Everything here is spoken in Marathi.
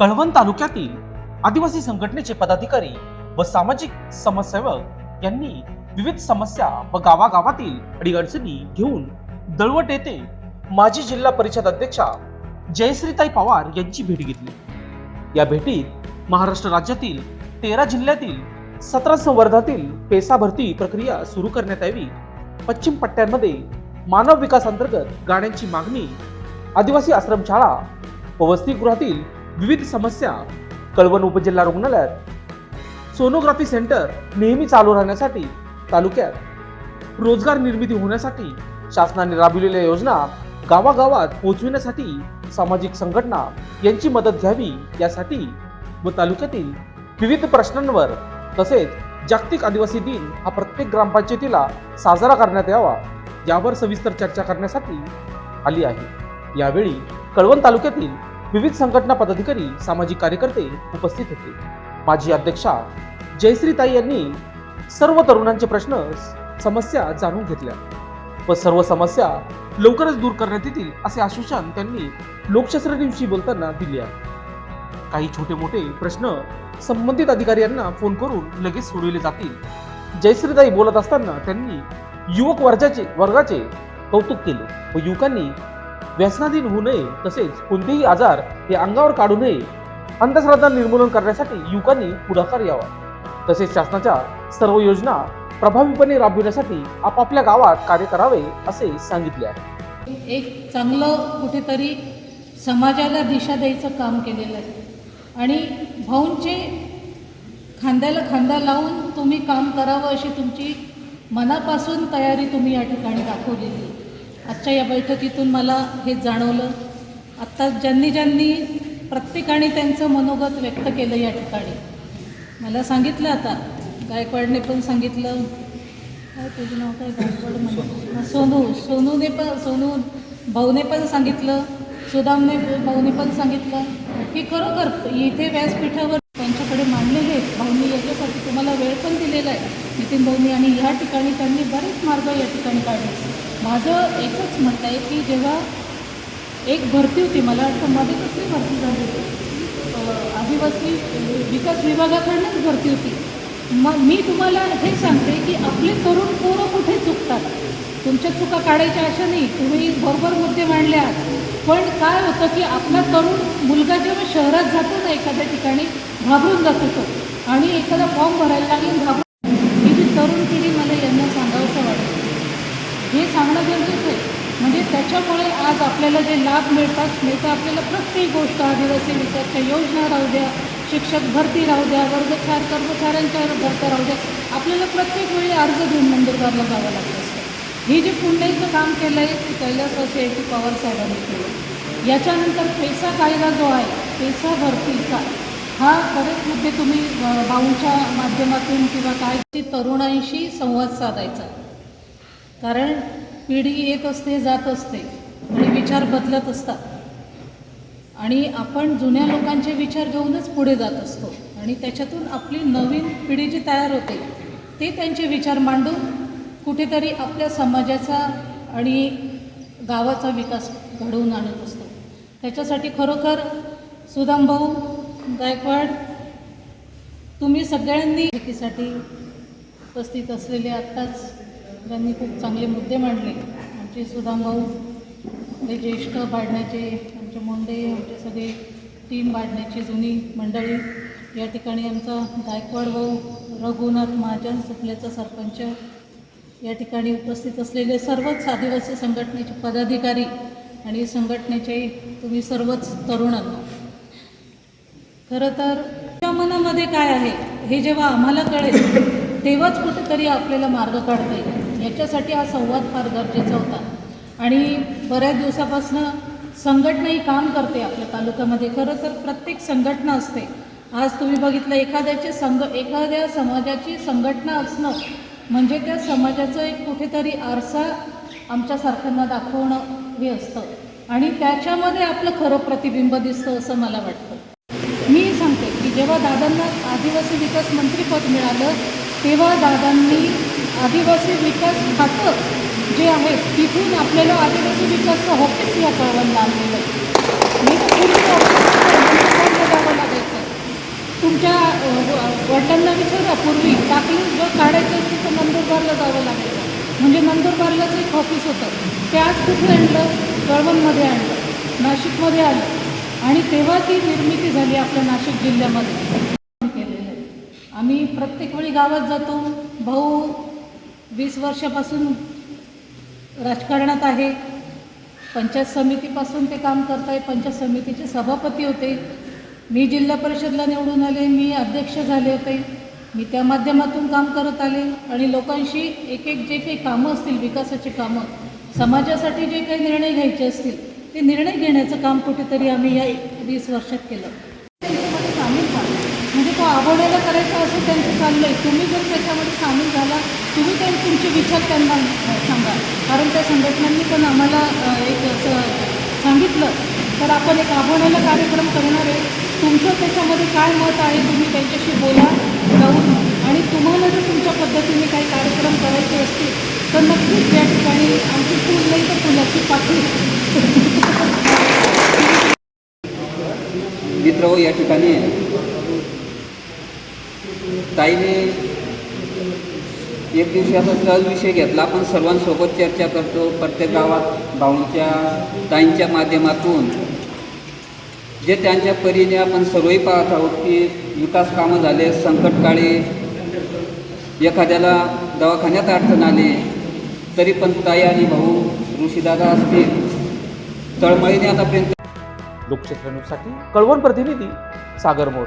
कळवण तालुक्यातील आदिवासी संघटनेचे पदाधिकारी व सामाजिक समाजसेवक यांनी विविध समस्या व गावागावातील अडीअडचणी घेऊन दळवट येथे माजी जिल्हा परिषद अध्यक्षा जयश्रीताई पवार यांची भेट घेतली. या भेटीत महाराष्ट्र राज्यातील तेरा जिल्ह्यातील सतरा संवर्धातील पेसा भरती प्रक्रिया सुरू करण्यात यावी. पश्चिम पट्ट्यांमध्ये मानव विकास अंतर्गत गाण्यांची मागणी आदिवासी आश्रमशाळा व वसतिगृहातील विविध समस्या कळवण उपजिल्हा रुग्णालयात. सोनोग्राफी सेंटर नेहमी चालू राहण्यासाठी तालुक्यात. रोजगार निर्मिती होण्यासाठी शासनाने राबविलेल्या योजना गावागावात पोहोचविण्यासाठी सामाजिक संघटना यांची मदत घ्यावी यासाठी व तालुक्यातील विविध प्रश्नांवर तसेच जागतिक आदिवासी दिन हा प्रत्येक ग्रामपंचायतीला साजरा करण्यात यावा यावर सविस्तर चर्चा करण्यासाठी आली आहे. यावेळी कळवण तालुक्यातील विविध संघटना पदाधिकारी सामाजिक कार्यकर्ते उपस्थित होते. माजी अध्यक्षा जयश्रीताई यांनी सर्व तरुणांचे प्रश्न समस्या जाणून घेतल्या. व सर्व समस्या लवकरच दूर करण्यात येतील असे आश्वासन त्यांनी लोकशास्त्र दिवशी बोलताना दिले आहे. काही छोटे मोठे प्रश्न संबंधित अधिकारी यांना फोन करून लगेच सोडविले जातील. जयश्रीताई बोलत असताना त्यांनी युवक वर्गाचे वर्गाचे कौतुक केले व युवकांनी व्यसनाधीन होऊ नये तसेच कोणतेही आजार हे अंगावर काढू नये. अंधश्रद्धा निर्मूलन करण्यासाठी युवकांनी पुढाकार यावा तसेच शासनाच्या सर्व योजना प्रभावीपणे राबविण्यासाठी आपापल्या गावात कार्य करावे असे सांगितले आहे. एक चांगलं कुठेतरी समाजाला दिशा द्यायचं काम केलेलं आहे. आणि भाऊंचे खांद्याला खांदा लावून तुम्ही काम करावं अशी तुमची मनापासून तयारी तुम्ही या ठिकाणी दाखवलेली आहे. आजच्या या बैठकीतून मला हे जाणवलं. आत्ता ज्यांनी ज्यांनी प्रत्येकाने त्यांचं मनोगत व्यक्त केलं या ठिकाणी. मला सांगितलं आता गायकवाडने पण सांगितलं. काय तुझं नाव काय? गायकवाड म्हणजे सोनू. सोनूने पण सोनू भाऊने पण सांगितलं. सुदामने भाऊने पण सांगितलं. की खरोखर इथे व्यासपीठावर त्यांच्याकडे मांडलेले आहेत भाऊनी याच्यासाठी तुम्हाला वेळ पण दिलेला आहे. नितीन भाऊनी आणि ह्या ठिकाणी त्यांनी बरेच मार्ग या ठिकाणी काढले. माझं एकच म्हणणं आहे की जेव्हा एक भरती होती मला वाटतं मध्ये कसली भरती झाली होती. आदिवासी विकास विभागाकडनंच भरती होती. मग मी तुम्हाला हे सांगते की आपले तरुण पोरं कुठे चुकतात? तुमच्या चुका काढायच्या अशा नाही तुम्ही बरोबर मुद्दे मांडले आहात पण काय होतं की आपला तरुण मुलगा जेव्हा शहरात जातो ना एखाद्या ठिकाणी घाबरून जातो तो आणि एखादा फॉर्म भरायला लागेल घाबरून ही जी तरुण पिढी मला यांना हे सांगणं गरजेचं आहे. म्हणजे त्याच्यामुळे आज आपल्याला जे लाभ मिळतात मिळतं आपल्याला प्रत्येक गोष्ट आदिवासी विकासच्या योजना राहू द्या शिक्षक भरती राहू द्या वर्गछार कर्मचाऱ्यांच्या भरत्या राहू द्या आपल्याला प्रत्येक वेळी अर्ज देऊन नंदुरबारला जावं लागत असतं. हे जे पुण्याचं काम केलं आहे ते कैलास की पवार साहेबांनी केलं. याच्यानंतर पैसा कायदा जो आहे पैसा भरतीचा हा बरेच मुद्दे तुम्ही भाऊंच्या माध्यमातून किंवा काय तरुणांशी संवाद साधायचा. कारण पिढी येत असते जात असते आणि विचार बदलत असतात. आणि आपण जुन्या लोकांचे विचार घेऊनच पुढे जात असतो आणि त्याच्यातून आपली नवीन पिढी जी तयार होते ते त्यांचे विचार मांडून कुठेतरी आपल्या समाजाचा आणि गावाचा विकास घडवून आणत असतो. त्याच्यासाठी खरोखर सुदाम भाऊ गायकवाड तुम्ही सगळ्यांनी भेटीसाठी उपस्थित असलेले आत्ताच ज्यांनी खूप चांगले मुद्दे मांडले. आमचे सुदाम भाऊ आपले ज्येष्ठ बाढण्याचे आमचे मुंडे आमचे सगळे टीम बाढण्याची जुनी मंडळी. या ठिकाणी आमचा गायकवाड भाऊ रघुनाथ महाजन सुपल्याचा सरपंच. या ठिकाणी उपस्थित असलेले सर्वच आदिवासी संघटनेचे पदाधिकारी आणि संघटनेचे तुम्ही सर्वच तरुणांना खरं तर त्या मनामध्ये काय आहे? हे जेव्हा आम्हाला कळेल तेव्हाच कुठेतरी आपल्याला मार्ग काढता येईल. याच्यासाठी हा संवाद फार गरजेचा होता. आणि बऱ्याच दिवसापासून संघटनाही काम करते आपल्या तालुक्यामध्ये. खरं तर प्रत्येक संघटना असते. आज तुम्ही बघितलं एखाद्याचे संघ एखाद्या समाजाची संघटना असणं म्हणजे त्या समाजाचं एक कुठेतरी आरसा आमच्यासारख्यांना दाखवणं हे असतं. आणि त्याच्यामध्ये आपलं खरं प्रतिबिंब दिसतं असं मला वाटतं. मी सांगते की जेव्हा दादांना आदिवासी विकास मंत्रीपद मिळालं तेव्हा दादांनी आदिवासी विकास खातं जे आहे तिथून आपल्याला आदिवासी विकासचं ऑफिस या कळवणला लागलेलं आहे. मी तर पूर्वी तुमच्या वडिलांना विचारा पूर्वी टाकली जर काढायचं असती तर नंदुरबारला जावं लागायचं. म्हणजे नंदुरबारलाच एक ऑफिस होतं. ते आज कुठे आणलं? कळवणमध्ये आणलं. नाशिकमध्ये आलं. आणि तेव्हा ती निर्मिती झाली आपल्या नाशिक जिल्ह्यामध्ये. केलेलं आहे आम्ही प्रत्येक वेळी गावात जातो. भाऊ वीस वर्षापासून राजकारणात आहे. पंचायत समितीपासून ते काम करत आहे पंचायत समितीचे सभापती होते. मी जिल्हा परिषदला निवडून आले. मी अध्यक्ष झाले होते. मी त्या माध्यमातून काम करत आले. आणि लोकांशी एक एक जे काही कामं असतील विकासाची कामं समाजासाठी जे काही निर्णय घ्यायचे असतील ते निर्णय घेण्याचं काम कुठेतरी आम्ही या वीस वर्षात केलं. किंवा तो आवडायला असं त्यांचं चाललं आहे तुम्ही जर त्याच्यामध्ये सामील झाला तुम्ही त्यां तुमचे विचार त्यांना सांगा. कारण त्या संघटनांनी पण आम्हाला एक असं सांगितलं. तर आपण एक आव्हानाला कार्यक्रम करणार आहे. तुमचं त्याच्यामध्ये काय मत आहे तुम्ही त्यांच्याशी बोला जाऊन आणि तुम्हाला जर तुमच्या पद्धतीने काही कार्यक्रम करायचे असतील तर नक्कीच या ठिकाणी आमची फुल नाही तर फुलाची पाठी मित्र हो या ठिकाणी ताईने एक दिवशी असा सहज विषय घेतला. आपण सर्वांसोबत चर्चा करतो. प्रत्येक गावात भाऊंच्या ताईंच्या माध्यमातून. जे त्यांच्या परीने आपण सर्वही पाहत आहोत की विकास कामं झाले संकटकाळी एखाद्याला दवाखान्यात अडचण आली तरी पण ताई आणि भाऊ ऋषीदादा असतील. तळमळीने आतापर्यंत लोकचित्र न्यूजसाठी कळवण प्रतिनिधी सागर मोर.